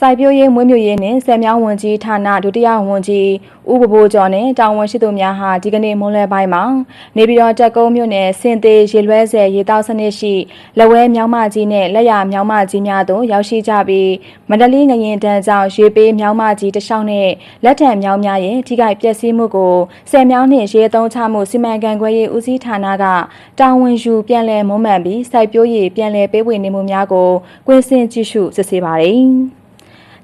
စိုက်ပျိုးရေးမွေးမြူရေးနှင့်ဆယ်မြောင်းဝန်ကြီးဌာနဒုတိယဝန်ကြီးဦးဘဘိုးကျော်နှင့်တာဝန်ရှိသူများဟာဒီကနေ့မွန်းလွဲပိုင်းမှာနေပြည်တော်တက်ကုန်းမြို့နယ်စင်သေးရေလွဲဆယ်ရေတောက်စနစ်ရှိလက်ဝဲမြောင်းမကြီးနှင့်လက်ရမြောင်းမကြီးများသို့ရောက်ရှိကြပြီးမန္တလေးငရင်တန်းကြောင့်ရေပေးမြောင်းမကြီးတစ်လျှောက်နှင့်လက်ထံမြောင်းများရဲ့ထိခိုက်ပျက်စီးမှုကိုဆယ်မြောင်းနှင့်ရေသုံးချမှုစီမံခန့်ခွဲရေးဦးစီးဌာနကတာဝန်ယူပြန်လည်မွမ်းမံပြီးစိုက်ပျိုးရေးပြန်လည်ပေးဝေနေမှုများကိုကွင်းဆင်းကြည့်ရှုစစ်ဆေးပါရယ်။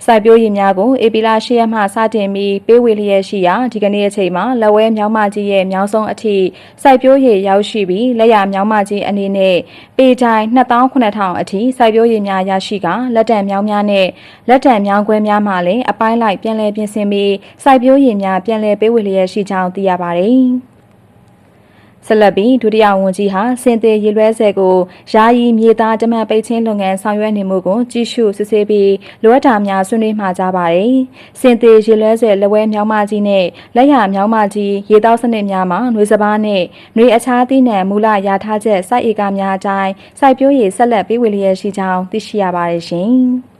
စိုက်ပျိုးရည်များကိုအေပီလာ၈ရက်မှစတင်ပြီးပေးဝေလျက်ရှိရာဒီကနေ့အချိန်မှာလက်ဝဲမြောင်းမကြီးရဲ့မြောင်းဆုံးအထိစိုက်ပျိုးရည်ရောက်ရှိပြီးလက်ရမြောင်းမကြီးအနေနဲ့ပေတိုင်း28000အထိစိုက်ပျိုးရည်များရရှိကလက်တံမြောင်းများနဲ့လက်တံမြောင်းခွဲများမှလည်းအပိုင်းလိုက်ပြန်လည်ပြင်ဆင်ပြီးစိုက်ပျိုးရည်များပြန်လည်ပေးဝေလျက်ရှိကြောင်းသိရပါတယ်။ ဆက်လက်ပြီးဒုတိယဝန်ကြီးဟာစင်သေးရေလွဲဆယ်ကိုယာယီမြေသားတမန်ပိတ်ချင်းလုပ်ငန်းဆောင်ရွက်နေမှုကိုကြည့်ရှုစစ်ဆေးပြီးလိုအပ်တာများဆွေးနွေးမှာကြပါတယ်။စင်သေးရေလွဲဆယ်လက်ဝဲမြောင်းမကြီးနဲ့လက်ရမြောင်းမကြီးရေတောက်စနစ်များမှာနှွေစပားနဲ့နှွေအခြားသီးနှံမူလရာထားချက်စိုက်ဧကများအတိုင်းစိုက်ပျိုးရေးဆက်လက်ပေးဝေလျက်ရှိကြောင်းသိရှိရပါတယ်ရှင်။